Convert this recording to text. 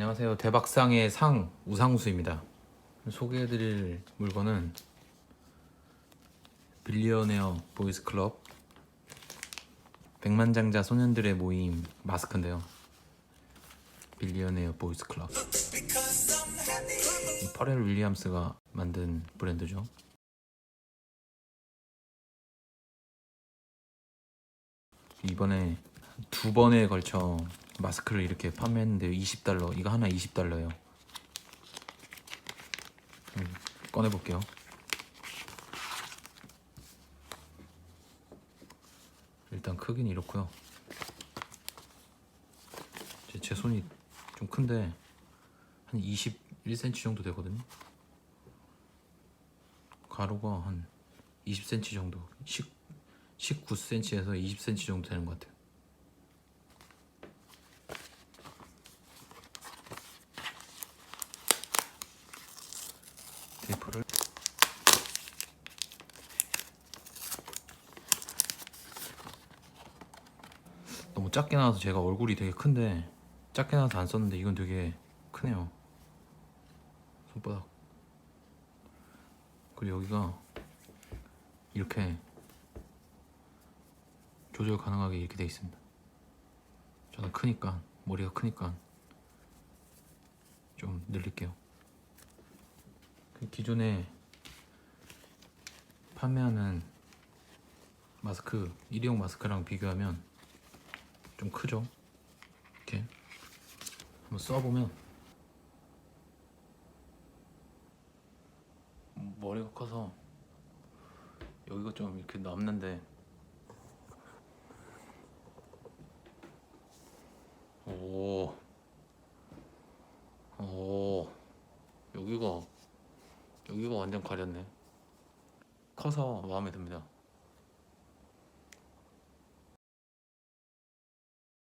안녕하세요. 대박상의 상 우상우수입니다. 소개해드릴 물건은 빌리어네어 보이스 클럽 백만장자 소년들의 모임 마스크인데요. 빌리어네어 보이스 클럽 이 퍼렐 윌리엄스가 만든 브랜드죠. 이번에 두 번에 걸쳐 마스크를 이렇게 판매했는데 20달러. 이거 하나 20달러예요. 음, 꺼내볼게요. 일단 크기는 이렇고요. 제, 제 손이 좀 큰데 한 21cm 정도 되거든요. 가로가 한 20cm 정도. 10, 19cm에서 20cm 정도 되는 것 같아요 테이프를. 너무 작게 나와서 제가 얼굴이 되게 큰데 작게 나와서 안 썼는데 이건 되게 크네요. 손바닥. 그리고 여기가 이렇게 조절 가능하게 이렇게 돼 있습니다. 저는 크니까 머리가 크니까 좀 늘릴게요. 그 기존에 판매하는 마스크 일회용 마스크랑 비교하면 좀 크죠? 이렇게 한번 써보면 머리가 커서 여기가 좀 이렇게 남는데 오, 오, 여기가 여기가 완전 가렸네. 커서 마음에 듭니다.